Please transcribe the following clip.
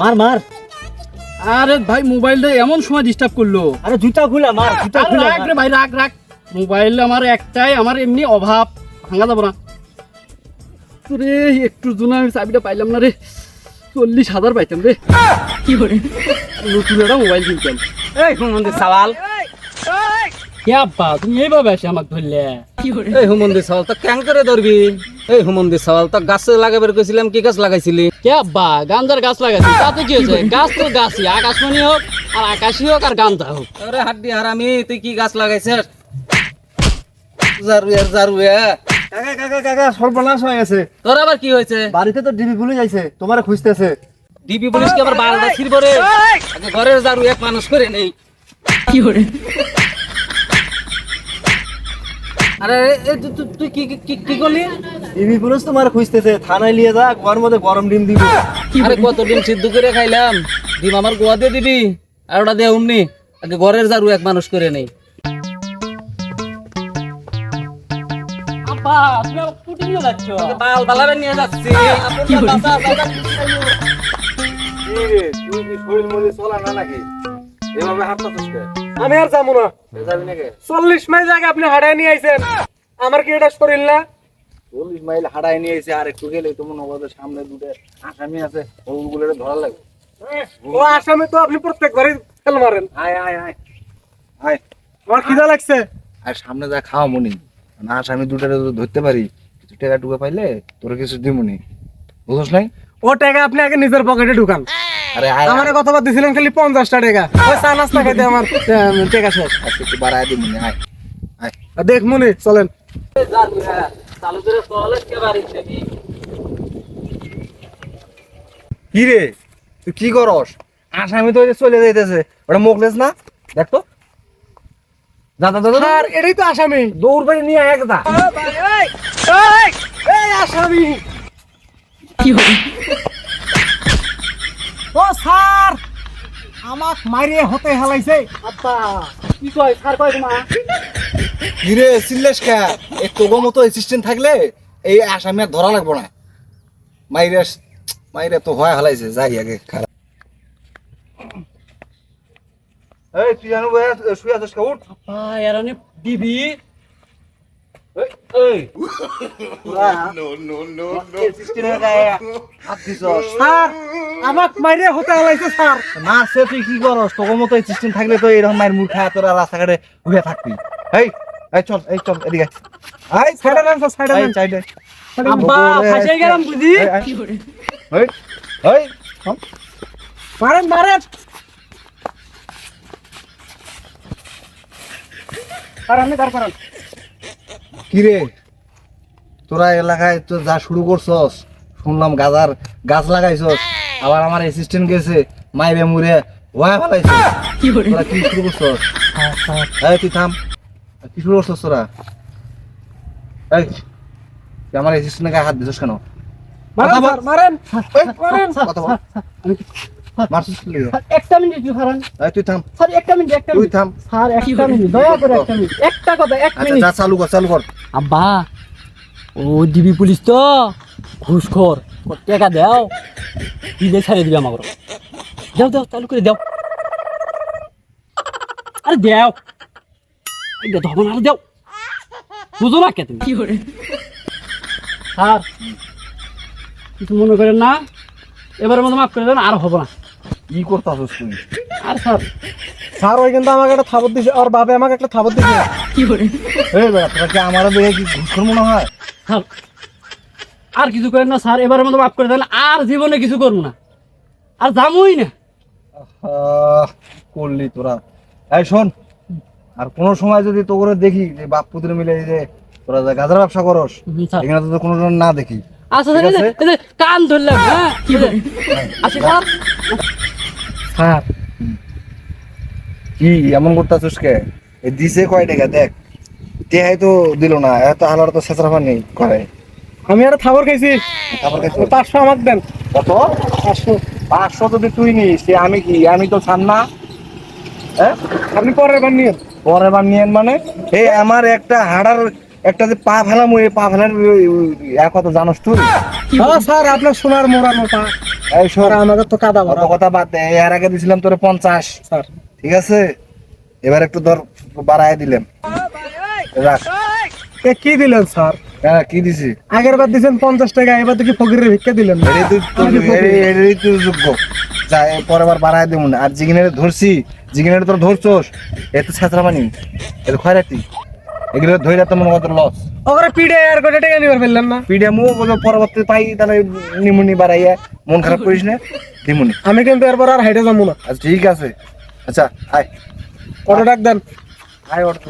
মার মার। আরে ভাই মোবাইলটা এমন সময় ডিস্টার্ব করল। আরে জুতা খুলা মার জুতা খুলা। রাখ রে ভাই রাখ রাখ মোবাইল আমার একটাই আমার এমনি অভাব। ভাঙা যাব না। রে একটু জন্য আমি চাবিটা পাইলাম না রে। চল্লিশ হাজার পাইতাম রে। কি করে? নতুন একটা মোবাইল কিনতাম। এই হুমন্দির সওয়াল। কে আব্বা তুমি এইভাবে আসে আমাকে ধরলে? এই হুমন্দির সওয়াল তো ক্যাং করে ধরবি? এই হুমন্দির সওয়াল তো গাছে লাগাবার কইছিলাম কি গাছ লাগাইছিলি? কে আব্বা গাঞ্জার গাছ লাগাচ্ছি তাতে কি হয়েছে? গাছ তো গাছই আকাশমণি হোক আর আকাশই হোক আর গাঞ্জা হোক। আরে হাড্ডি হারামি তুই কি গাছ লাগাইছিস? জারু এর জারু এ কাকা কাকা কাকা সর্বনাশ হয়ে গেছে। তোর আবার কি হয়েছে? বাড়িতে তো ডিবি ভুলে যাইছে তোমার খুঁজতেছে। ডিবি পুলিশ কি আবার বালটা ছিড়ব রে? ঘরের জারু এক মানুষ করে নেই। আরে এ তু- তু- তুই কি কি- কি কি করলি? ডিবি পুলিশ তোমার খুঁজতেছে থানায় নিয়ে যা ঘর মধ্যে গরম ডিম দিবি। আরে কত ডিম সিদ্ধ করে খাইলাম। ডিম আমার গোয়া দিয়ে দিবি আর ওটা দিয়ে উমনি আগে ঘরের জারু এক মানুষ করে নেই। আমি আর যাব না। চল্লিশ মাইল জায়গা আপনি হারাই নিয়ে আইছেন। আমার কি এটা শরীর না? চল্লিশ মাইল হাঁটায় নিয়ে এসে আর একটু গেলে তোমার নগদের সামনে দুটো আসামি আছে ওগুলো ধরা লাগবে। ও আসামে তো আপনি প্রত্যেকবারই ফেল মারেন। আয় আয় আয়। আয়। আমার খিদা লাগছে। আর সামনে যা খাওয়া মনি না আসামি ধরতে পারি কিছু টাকা টুকা পাইলে তোর কিছু দিমুনি বুঝছ নাই? ও টাকা আপনি আগে নিজের পকেটে ঢুকান। আরে আমার কথা বাদ দিছিলেন খালি পঞ্চাশটা টাকা। ওই চা নাস্তা খাইতে আমার টাকা শেষ। আজকে একটু বাড়ায় দিমুনি আয় দেখ মনে চলেন। চালু করে চলে কে বাড়ি থেকে কি রে? তুই কি করস? আসামি তো চলে যাইতেছে। ওটা মোকলেস না? দেখ তো। যা, যা। আর এটাই তো আসামি। দৌড় বাড়ি নিয়ে একদা। এই আসামি। ও স্যার আমাক মারিয়ে হতে হালাইছে। আব্বা কি কয়? স্যার কয় তোমার কি রে সিল্লেস কা এই তোগো মতো অ্যাসিস্ট্যান্ট থাকলে এই আসামি আর ধরা লাগবো না। মাইরে মাইরে তো হয় হালাইছে যাই আগে খারাপ এই তুই জানো শুয়ে আছিস কা উঠ। অনেক আমাক হতে হালাইছে স্যার। না সে তুই কি করস? তোর মতো অ্যাসিস্ট্যান্ট থাকলে তো এরকম মায়ের মুখ খায় তোরা রাস্তাঘাটে ঘুরে থাকবি। এই এই চল এই চল এদিকে আয়। সাইডে স্যার সাইডে নেন সাইডে আব্বা ফাঁসে গেলাম বুঝি? মারেন মারেন। আপনি দাঁড় কি রে? তোরা এলাকায় তো যা শুরু করছস শুনলাম গাজার গাছ লাগাইছস আবার আমার অ্যাসিস্ট্যান্ট গেছে মাইরে মুরে ওয়া ফেলাইছে তোরা কি শুরু করছস? এই তুই থাম। কি শুরু করছস তোরা এই আমার গায়ে হাত দিছস কেন? মারেন কথা বল। স্যার মারেন। মারেন। কথা বল মারছিস কি লিগে? একটা মিনিট একটু এই তুই থাম। স্যার একটা মিনিট একটা তুই থাম। স্যার একটা মিনিট দয়া করে একটা মিনিট একটা কথা এক আচ্ছা মিনিট। যা চালু কর চালু কর। আব্বা ও দিবি পুলিশ তো? ঘুষখোর ও টাকা দাও। দিলে ছাড়িয়ে দিবি আমাকে। দাও দাও চালু করে দাও। আরে দাও। এটা আর দাও। বুঝো না কে তুমি? কি করে? স্যার কিছু মনে করেন না এবারের মতো মাফ করে দেন আর হব না। কি করতাছস তুই আর স্যার স্যার ওই কিন্তু আমাকে একটা থাবত দিছে আর বাবে আমাকে একটা থাবত দিছে। এই বেটা তোরা কি আমারও দেখে কি ঘুষখোর মনে হয়? স্যার আর কিছু করেন না স্যার এবারের মতো মাফ করে দেন আর জীবনে কিছু করব না। আর যামই না। করলি তোরা। এই শোন আর কোনো সময় যদি তোকে দেখি যে বাপ পুত্র মিলে এই যে তোরা যে গাজার ব্যবসা করস এখানে তো কোনো জন না দেখি। আচ্ছা ঠিক আছে? কান ধরলাম হ্যাঁ? আচ্ছা স্যার। স্যার। কি এমন করতেছিস কে? এই দিছে কয় টাকা দেখ। টেহাই তো দিল না এত হালার তো ছেঁচড়া পানি করে। আমি একটা থাবর খাইছি। তারপর কাছে পাঁচশো আমাকে দেন। কত? পাঁচশো। পাঁচশো যদি তুই নিস আমি কি আমি তো ছান না। হ্যাঁ? আপনি পরের বার নিয়ে পরে বার নিয়েন মানে? এই আমার একটা হাড়ার একটা যে পা ফেলাম ওই পা ফেলার এক কথা জানোস তুই? হ্যাঁ স্যার আপনার সোনার মোড়ানো পা এই আর আমাদের তো কাদা ভরা কথা বাদ দে এর আগে দিছিলাম তোরে পঞ্চাশ। স্যার। ঠিক আছে? এবার একটু ধর বাড়ায় দিলাম। রাখ। এ কি দিলেন স্যার? হ্যাঁ কি দিছি? আগের বার দিছেন পঞ্চাশ টাকা এবার দেখি ফকিরের ভিক্ষা দিলেন? এটাই তুই যোগ্য। যা পরের বার বাড়ায় দেবো না। আর জিগিনের ধরছি জিগিনের তোর ধরছোস এ তো ছেঁচড়া মানি এ তো খয়রাতি। এগুলো ধরে তো মনে কত লস ওরা পিড়ে আর করে টাকা নিবার ফেললাম না পিড়ে ও বলে পরবর্তী পাই তাহলে নিমুনি বাড়াইয়া মন খারাপ করিস না নিমুনি। আমি কিন্তু এরপর আর হাইটে যাব না। আচ্ছা ঠিক আছে। আচ্ছা আয়। অটো ডাক দেন? আয় অর্থ